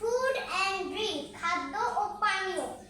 food and drink. Khaddo o paniyo.